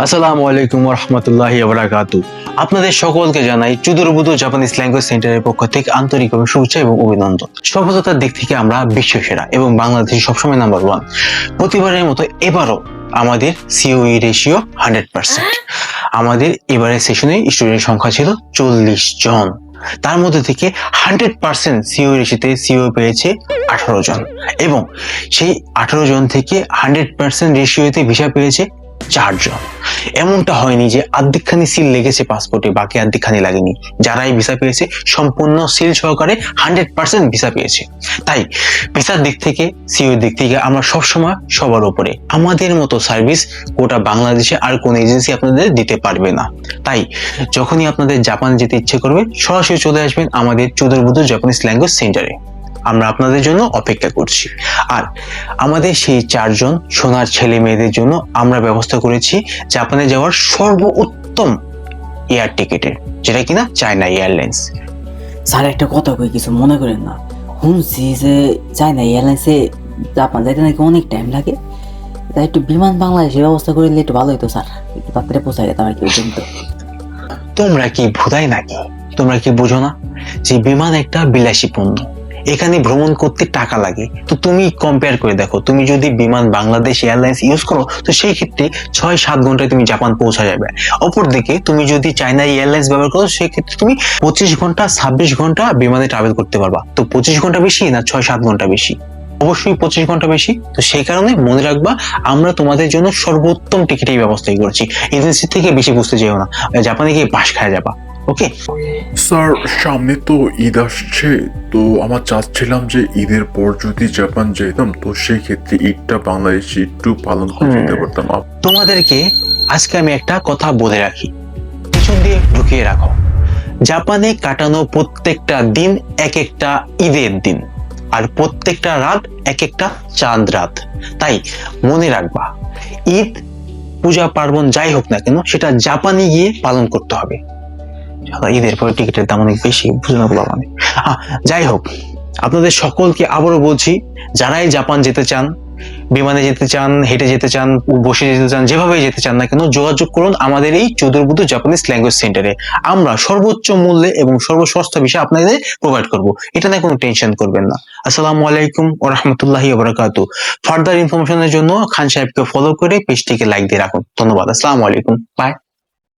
আসসালামু আলাইকুম রহমতুল্লাহি বারাকাতু আপনাদের সকলকে জানাই চুদুরবুদু জাপানিজ ল্যাঙ্গুয়েজ সেন্টারের পক্ষ থেকে আন্তরিক এবং শুভেচ্ছা এবং অভিনন্দন। সফলতার দিক থেকে আমরা বিশ্ব সেরা এবং বাংলাদেশ সবসময় নাম্বার ওয়ান প্রতিবারের মতো এবারও আমাদের সিওই রেশিও হান্ড্রেড পার্সেন্ট আমাদের এবারের সেশনে স্টুডেন্ট সংখ্যা ছিল চল্লিশ জন। তার মধ্যে থেকে হান্ড্রেড পার্সেন্ট সিও রেশিতে সিও পেয়েছে আঠারো জন। এবং সেই আঠারো জন থেকে হান্ড্রেড পার্সেন্ট রেশিওতে ভিসা পেয়েছে চারজন। এমনটা হয়নি যে আর্ধেকখানি সিল লেগেছে পাসপোর্টে বাকি আর্ধেকখানি লাগেনি। যারাই ভিসা পেয়েছে, সম্পূর্ণ সিল সহকারে হান্ড্রেড পার্সেন্ট ভিসা পেয়েছে। তাই ভিসার দিক থেকে সিওর দিক থেকে আমরা সবসময় সবার উপরে আমাদের মতো সার্ভিস গোটা বাংলাদেশে আর কোন এজেন্সি আপনাদের দিতে পারবে না। তাই যখনই আপনাদের জাপান যেতে ইচ্ছে করবে, সরাসরি চলে আসবেন আমাদের চুদরবুদু জাপানিজ ল্যাঙ্গুয়েজ সেন্টারে আমরা আপনাদের জন্য অপেক্ষা করছি। আর আমাদের সেই চারজন সোনার ছেলে মেয়েদের জন্য আমরা ব্যবস্থা করেছি জাপানে যাওয়ার সর্বোত্তম এয়ার টিকিটের যেটা কিনা চায়না এয়ারলাইন্স। স্যার একটা কথা কই কিছু মনে করেন না। শুনছি যে চায়না এয়ারলাইন্সে জাপান যাইতে নাকি অনেক টাইম লাগে। তাই একটু বিমান বাংলাদেশের ব্যবস্থা করে দিলে একটু ভালো হতো স্যার। একটু তাড়াতাড়ি পৌঁছাই যেতাম আর কি ওই জন্য তো। তোমরা কি ভুদাই নাকি? তোমরা কি বুঝো না যে বিমান একটা বিলাসী পণ্য। এখানে ভ্রমণ করতে টাকা লাগে। তো তুমি কম্পেয়ার করে দেখো, তুমি যদি বিমান বাংলাদেশ এয়ারলাইন্স ইউজ করো, তো সেই ক্ষেত্রে ছয় সাত ঘন্টায় তুমি জাপান পৌঁছা যাবে। অপরদিকে তুমি যদি চায়না এয়ারলাইন্স ব্যবহার করো, সেই ক্ষেত্রে তুমি পঁচিশ ঘণ্টা, ছাব্বিশ ঘণ্টা বিমানে ট্রাভেল করতে পারবা। তো পঁচিশ ঘণ্টা বেশি না ছয় সাত ঘণ্টা বেশি? অবশ্যই পঁচিশ ঘণ্টা বেশি। তো সেই কারণে মনে রাখবা, আমরা তোমাদের জন্য সর্বোত্তম টিকিটের ব্যবস্থাই করছি। এজেন্সি থেকে বেশি বুঝতে চাইও না। জাপানে গিয়ে বাস খায় যাবা। ওকে স্যার সামনে তো ঈদ আসছে তো আমার চাচ্ছিলাম যে ঈদের পর যদি জাপান যেতাম তো সেই ক্ষেত্রে ঈদটা বাংলাদেশে একটু পালন করে যেতে পারতাম। তোমাদেরকে আজকে আমি একটা কথা বলে রাখি। পিছন দিয়ে ঢুকিয়ে রাখো। জাপানে কাটানো প্রত্যেকটা দিন এক একটা ঈদের দিন আর প্রত্যেকটা রাত এক একটা চাঁদ রাত। তাই মনে রাখবা ঈদ পূজা পার্বণ যাই হোক না কেন সেটা জাপানে গিয়ে পালন করতে হবে। ঈদের পরে টিকিটের দাম অনেক বেশি বুঝে না বলা মানে। আহ, যাই হোক আপনাদের সকলকে আবারও বলছি যারাই জাপান যেতে চান বিমানে যেতে চান হেঁটে যেতে চান বসে যেতে চান যেভাবে যেতে চান না কেন যোগাযোগ করুন আমাদের এই চৌধুরবুদ্ধ জাপানিজ ল্যাঙ্গুয়েজ সেন্টারে আমরা সর্বোচ্চ মূল্যে এবং সর্বসস্তা বিষয়ে আপনাদের প্রোভাইড করব। এটা নিয়ে কোনো টেনশন করবেন না। আসসালামু আলাইকুম ও রহমতুল্লাহি ওবরাকাতু ফার্দার ইনফরমেশনের জন্য খান সাহেবকে ফলো করে পেজটিকে লাইক দিয়ে রাখুন। ধন্যবাদ। আসসালামু আলাইকুম। বাই